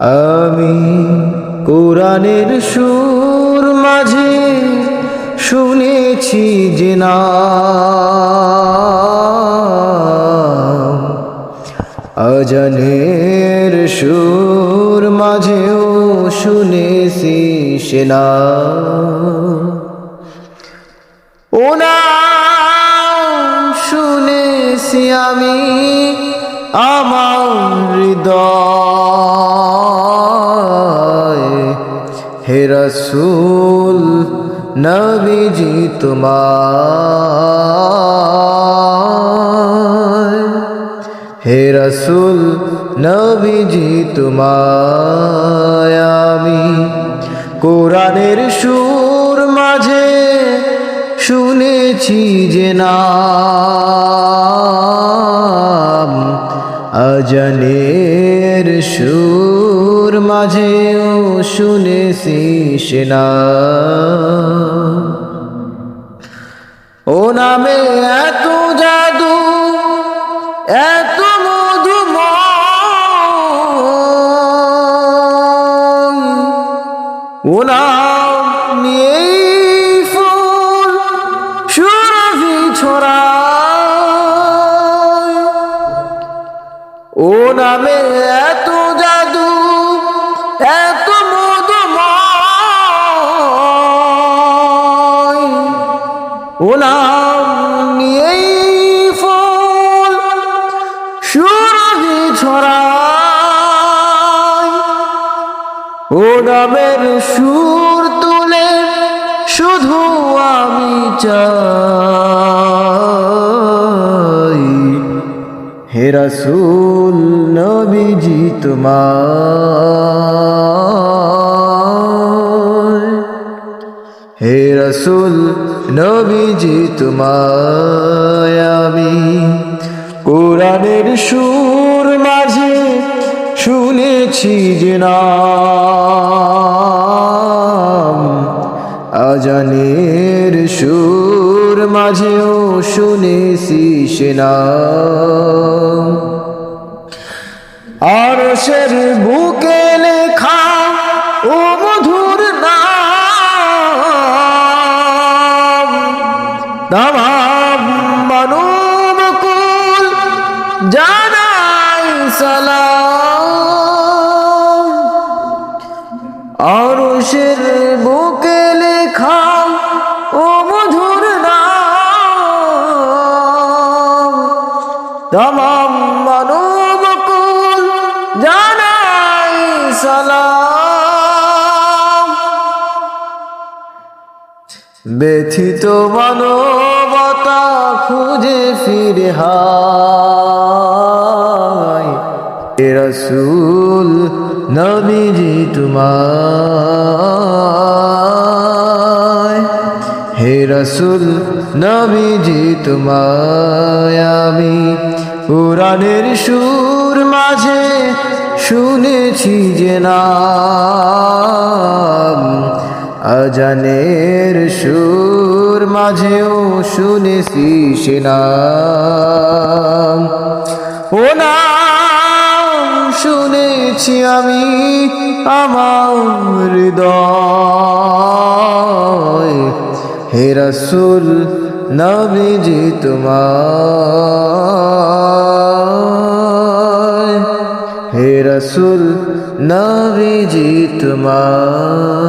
আমি কোরআনের সুর মাঝে শুনেছি যে না অজনের সুর মাঝেও শুনেছি সে না ও নাম শুনেছি আমি আমার হৃদয়। হে রসুল, নবীজি তোমার হে রসুল, নবীজি তোমায়। আমি কোরআনের সুর মাঝে শুনেছি যে নাম অজনের সুর। মাঝেও শুনেছিস না। ও নামে এত জাদু এত মধুম ও নাম নিয়েই নামের সুর তুলে শুধু আমি চাই। হে রসুল নবীজি তোমার হে রসুল, নবীজি তোমায় আমি। কোরআনের সুর মাঝে শুনেছি যে নাম। আজানের সুর মাঝেও শুনেছি সে নাম। আর বুকে নাম মানব জানাই সালাম। আর সের বুকে লেখা ও মধুর নাম। তমাম মানব জানাই সালাম। ব্যথিত মানবতা খুঁজে ফিরে হায়। এ রসুল নবীজি তোমায়। হে রসুল নবীজি তোমায়। আমি পুরাণের সুর মাঝে শুনেছি যে নাম। অজানের সুর মাঝেও শুনেছি সে ও নাম শুনেছি আমি আমার হৃদয়। হে রসুল নবীজি তোমার হে রসুল নবীজি তোমার